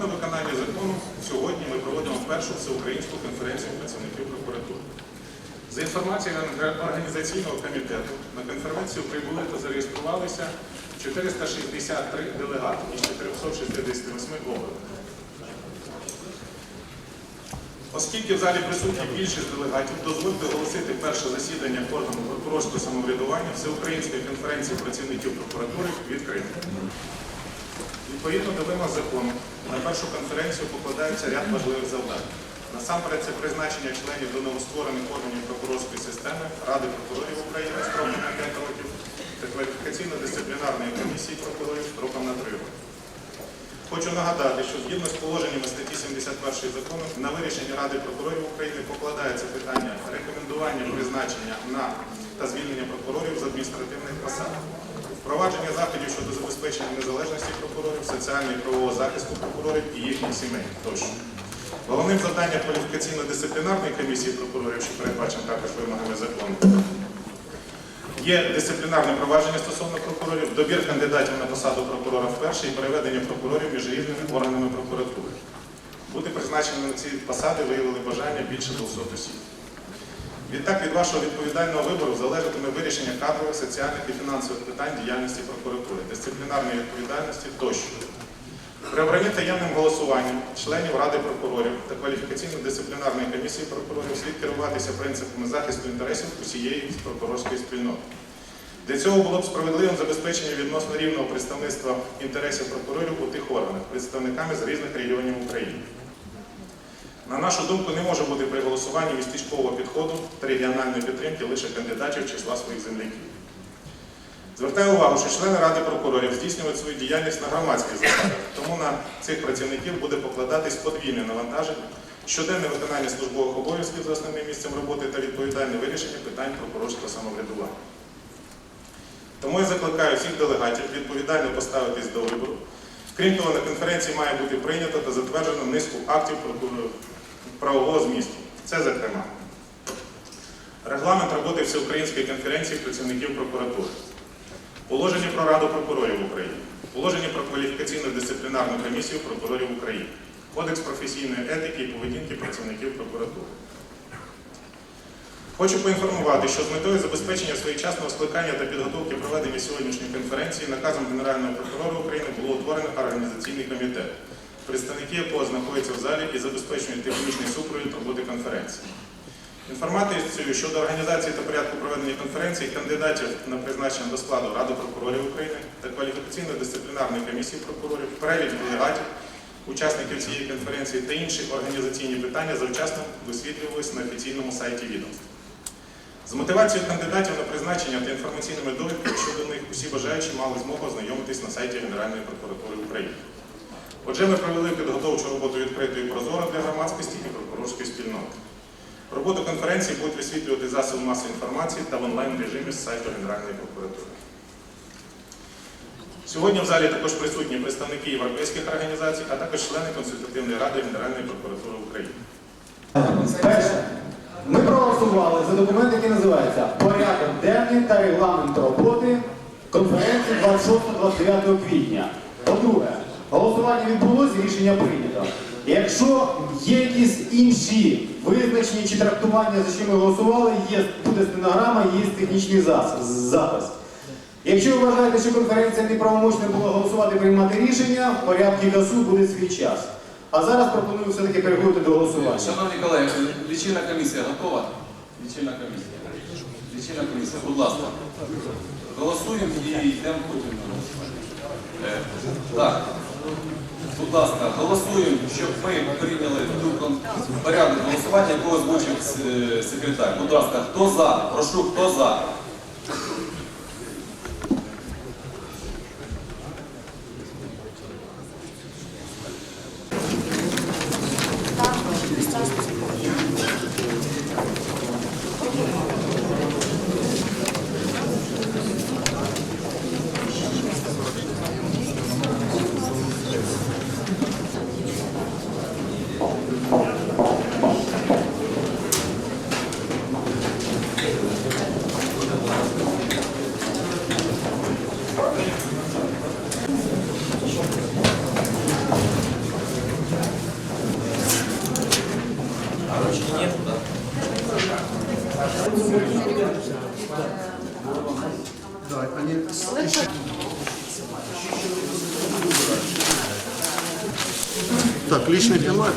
На виконання закону сьогодні ми проводимо першу всеукраїнську конференцію працівників прокуратури. За інформацією організаційного комітету, на конференцію прибули та зареєструвалися 463 делегати із 468 областей. Оскільки в залі присутні більшість делегатів, дозвольте оголосити перше засідання органу прокурорського самоврядування Всеукраїнської конференції працівників прокуратури відкрите. Відповідно до вимог закону, на першу конференцію покладається ряд важливих завдань. Насамперед, це призначення членів до новостворених органів прокурорської системи Ради прокурорів України строком на 5 років та кваліфікаційно-дисциплінарної комісії прокурорів строком на 3 роки. Хочу нагадати, що згідно з положеннями статті 71 закону на вирішення Ради прокурорів України покладається питання рекомендування призначення на та звільнення прокурорів з адміністративних посад, впровадження заходів щодо забезпечення незалежності прокурорів, соціального і правового захисту прокурорів і їхніх сімей тощо. Головним завданням кваліфікаційно-дисциплінарної комісії прокурорів, що передбачено також вимогами закону, Є дисциплінарне провадження стосовно прокурорів, добір кандидатів на посаду прокурора вперше і переведення прокурорів між різними органами прокуратури. Бути призначеними на ці посади виявили бажання більше 200 осіб. Відтак від вашого відповідального вибору залежатиме вирішення кадрових, соціальних і фінансових питань діяльності прокуратури, дисциплінарної відповідальності тощо. При обранні таємним голосуванням членів Ради прокурорів та кваліфікаційно-дисциплінарної комісії прокурорів слід керуватися принципами захисту інтересів усієї прокурорської спільноти. Для цього було б справедливим забезпечення відносно рівного представництва інтересів прокурорів у тих органах, представниками з різних регіонів України. На нашу думку, не може бути при голосуванні містечкового підходу та регіональної підтримки лише кандидатів числа своїх земляків. Звертаю увагу, що члени Ради прокурорів здійснюють свою діяльність на громадських засадах, тому на цих працівників буде покладатись подвійне навантаження, щоденне виконання службових обов'язків за основним місцем роботи та відповідальне вирішення питань прокурорського самоврядування. Тому я закликаю всіх делегатів відповідально поставитись до вибору. Крім того, на конференції має бути прийнято та затверджено низку актів прокуру- правового змісту. Це, зокрема, регламент роботи Всеукраїнської конференції працівників прокуратури. Положення про Раду прокурорів України, положення про кваліфікаційно-дисциплінарну комісію прокурорів України, Кодекс професійної етики і поведінки працівників прокуратури. Хочу поінформувати, що з метою забезпечення своєчасного скликання та підготовки проведення сьогоднішньої конференції наказом Генерального прокурора України було утворено організаційний комітет, представники якого знаходяться в залі і забезпечують технічний супровід роботи конференції. Інформацію щодо організації та порядку проведення конференції кандидатів на призначення до складу Ради прокурорів України та кваліфікаційно-дисциплінарної комісії прокурорів, перелік делегатів, учасників цієї конференції та інші організаційні питання завчасно висвітлювалися на офіційному сайті відомства. З мотивацією кандидатів на призначення та інформаційними довідками щодо них усі бажаючі мали змогу ознайомитись на сайті Генеральної прокуратури України. Отже, ми провели підготовчу роботу відкрито і прозоро для громадськості і прокурорської спільноти. Роботу конференції будуть висвітлювати засоби масової інформації та в онлайн режимі з сайту Генеральної прокуратури. Сьогодні в залі також присутні представники європейських організацій, а також члени консультативної ради Генеральної прокуратури України. Перше, ми проголосували за документ, який називається Порядок денний та регламент роботи конференції 26-29 квітня. По-друге, голосування відбулося, рішення прийнято. Якщо є якісь інші визначення чи трактування, за що ми голосували, є, буде стенограма, є технічний запис. Якщо ви вважаєте, що конференція неправомочна була голосувати приймати рішення, в порядку ГАСУ буде свій час. А зараз пропоную все-таки переходити до голосування. Шановні колеги, лічильна комісія готова? Лічильна комісія. Лічильна комісія, будь ласка. Голосуємо і йдемо потім на голосування. Е, Так, будь ласка, голосуємо, щоб ми прийняли порядок голосування, якого озвучив е, секретар. Будь ласка, хто за? Прошу, хто за? Так, личный дела.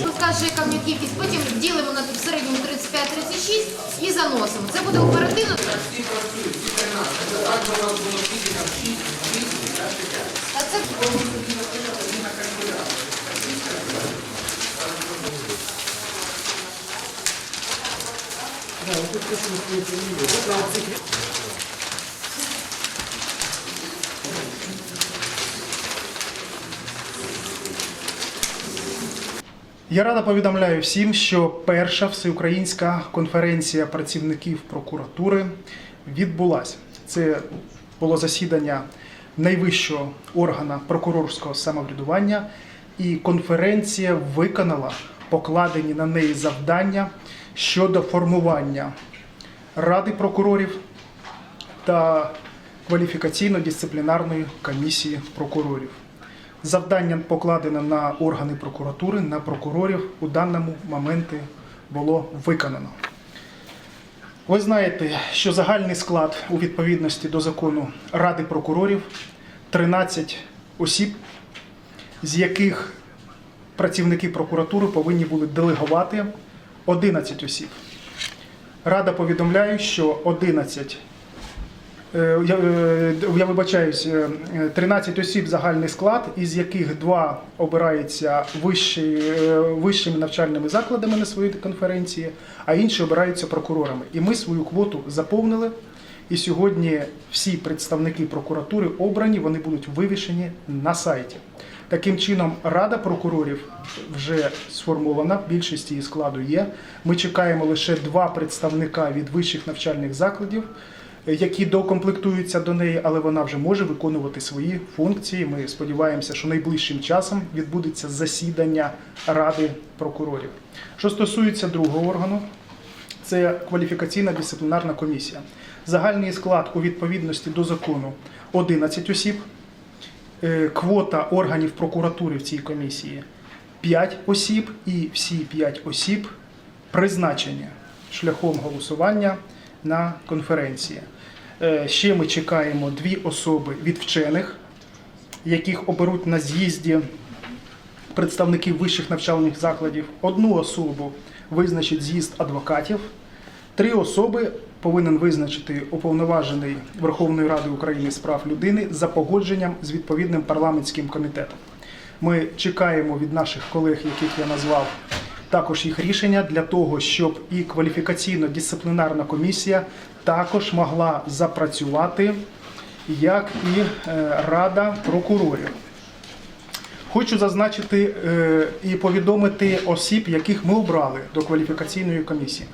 Ну, скаже яка кількість, потім ділимо на в середньому 35-36 і заносимо. Це буде оперативно. А це Я рада повідомляю всім, що перша всеукраїнська конференція працівників прокуратури відбулася. Це було засідання найвищого органу прокурорського самоврядування, і конференція виконала покладені на неї завдання щодо формування ради прокурорів та кваліфікаційно-дисциплінарної комісії прокурорів. Завдання покладено на органи прокуратури, на прокурорів у даному моменті було виконано. Ви знаєте, що загальний склад у відповідності до закону Ради прокурорів 13 осіб, з яких працівники прокуратури повинні були делегувати 11 осіб. Рада повідомляє, що 11 Е, Я, е, я вибачаюсь, е, 13 осіб загальний склад, із яких два обираються вищі, е, вищими навчальними закладами на своїй конференції, а інші обираються прокурорами. І ми свою квоту заповнили. І сьогодні всі представники прокуратури обрані, вони будуть вивішені на сайті. Таким чином, Рада прокурорів вже сформована, більшість її складу є. Ми чекаємо лише два представника від вищих навчальних закладів які докомплектуються до неї, але вона вже може виконувати свої функції. Ми сподіваємося, що найближчим часом відбудеться засідання Ради прокурорів. Що стосується другого органу, це кваліфікаційна дисциплінарна комісія. Загальний склад у відповідності до закону 11 осіб. Е, Квота органів прокуратури в цій комісії 5 осіб, і всі 5 осіб призначені шляхом голосування на конференції. Е, Ще ми чекаємо дві особи від вчених, яких оберуть на з'їзді представників вищих навчальних закладів. Одну особу визначить з'їзд адвокатів. Три особи повинен визначити уповноважений Верховної Ради України з прав людини за погодженням з відповідним парламентським комітетом. Ми чекаємо від наших колег, яких я назвав, також їх рішення для того, щоб і кваліфікаційно-дисциплінарна комісія також могла запрацювати, як і е, Рада прокурорів. Хочу зазначити е, і повідомити осіб, яких ми обрали до кваліфікаційної комісії.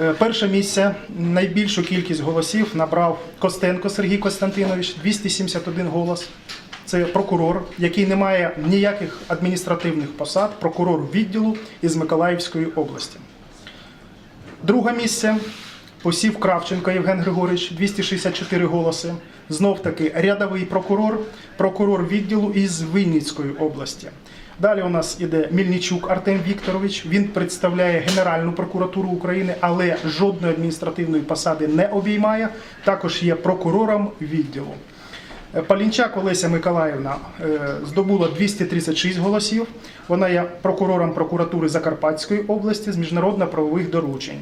Е, Перше місце найбільшу кількість голосів набрав Костенко Сергій Костянтинович 271 голос. Це прокурор, який не має ніяких адміністративних посад, прокурор відділу із Миколаївської області. Друге місце посів Кравченко Євген Григорович 264 голоси. Знов таки рядовий прокурор, прокурор відділу із Вінницької області. Далі у нас іде Мільничук Артем Вікторович. Він представляє Генеральну прокуратуру України, але жодної адміністративної посади не обіймає. Також є прокурором відділу. Е, Палінчак Олеся Миколаївна е, здобула 236 голосів. Вона є прокурором прокуратури Закарпатської області з міжнародно-правових доручень.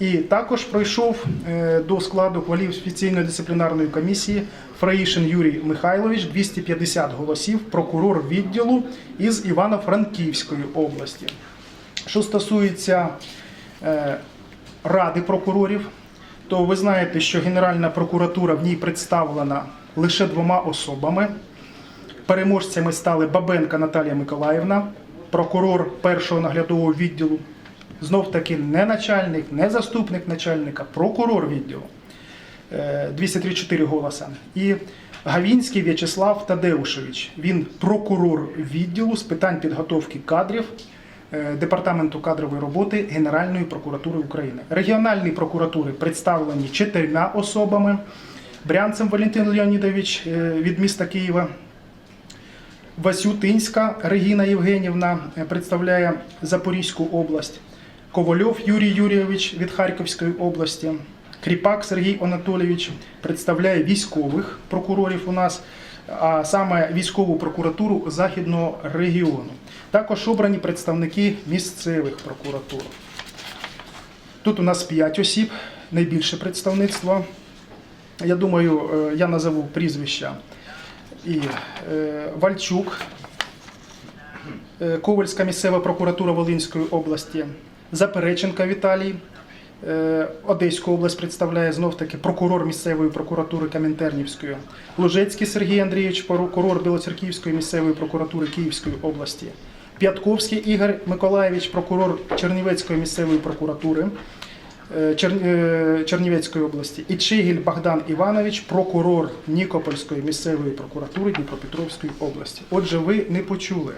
І також пройшов е, до складу кваліфікаційної дисциплінарної комісії Фраїшин Юрій Михайлович 250 голосів, прокурор відділу із Івано-Франківської області. Що стосується Ради прокурорів, то ви знаєте, що Генеральна прокуратура в ній представлена лише двома особами. Переможцями стали Бабенка Наталія Миколаївна, прокурор першого наглядового відділу. Знов таки не начальник, не заступник начальника, прокурор відділу. Е, 234 голоса. І Гавінський В'ячеслав Тадеушевич. Він прокурор відділу з питань підготовки кадрів е, Департаменту кадрової роботи Генеральної прокуратури України. Регіональні прокуратури представлені чотирма особами. Брянцем Валентин Леонідович е, від міста Києва. Васютинська Регіна Євгенівна е, представляє Запорізьку область. Ковальов Юрій Юрійович від Харківської області. Кріпак Сергій Анатолійович представляє військових прокурорів у нас, а саме військову прокуратуру Західного регіону. Також обрані представники місцевих прокуратур. Тут у нас 5 осіб, найбільше представництво. Я думаю, е, я назову прізвища. І е, Вальчук, е, Ковальська місцева прокуратура Волинської області, Запереченка Віталій, Одеську область представляє знов таки прокурор місцевої прокуратури Кам'янтернівської, Лужецький Сергій Андрійович, прокурор Білоцерківської місцевої прокуратури Київської області, П'ятковський Ігор Миколаєвич, прокурор Чернівецької місцевої прокуратури. Е, е, Чернівецької області і Чигіль Богдан Іванович, прокурор Нікопольської місцевої прокуратури Дніпропетровської області. Отже, ви не почули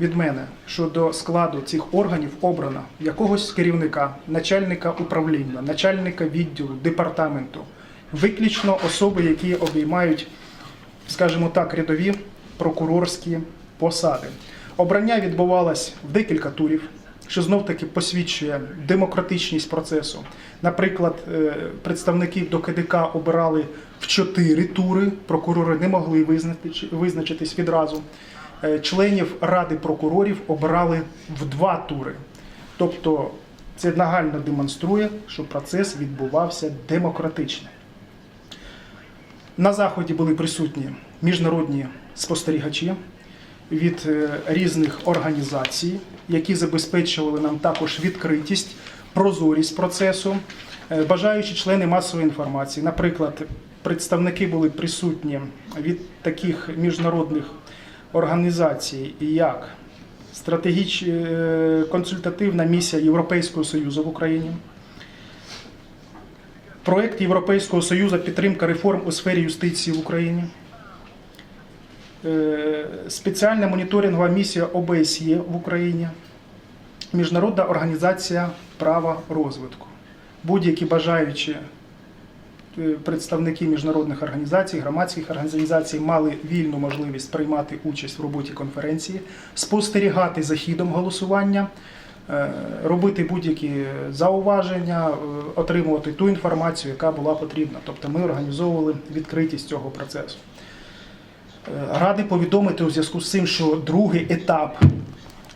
від мене, що до складу цих органів обрано якогось керівника, начальника управління, начальника відділу, департаменту, виключно особи, які обіймають, скажімо так, рядові прокурорські посади. Обрання відбувалось в декілька турів, що знов таки посвідчує демократичність процесу. Наприклад, е, представників до КДК обирали в чотири тури. Прокурори не могли визначитись відразу. Е, Членів Ради прокурорів обирали в два тури. Тобто це нагально демонструє, що процес відбувався демократично. На заході були присутні міжнародні спостерігачі від е, різних організацій, які забезпечували нам також відкритість, прозорість процесу, Е, бажаючі члени масової інформації. Наприклад, представники були присутні від таких міжнародних організацій, як стратегіч... е, консультативна місія Європейського Союзу в Україні. Проект Європейського Союзу підтримка реформ у сфері юстиції в Україні. Е, Спеціальна моніторингова місія ОБСЄ в Україні. Міжнародна організація права розвитку. Будь-які бажаючі е, представники міжнародних організацій, громадських організацій мали вільну можливість приймати участь в роботі конференції, спостерігати за хідом голосування, е, робити будь-які зауваження, отримувати ту інформацію, яка була потрібна. Тобто ми організовували відкритість цього процесу. Е, Радий повідомити у зв'язку з цим, що другий етап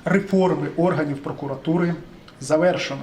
реформи органів прокуратури завершено.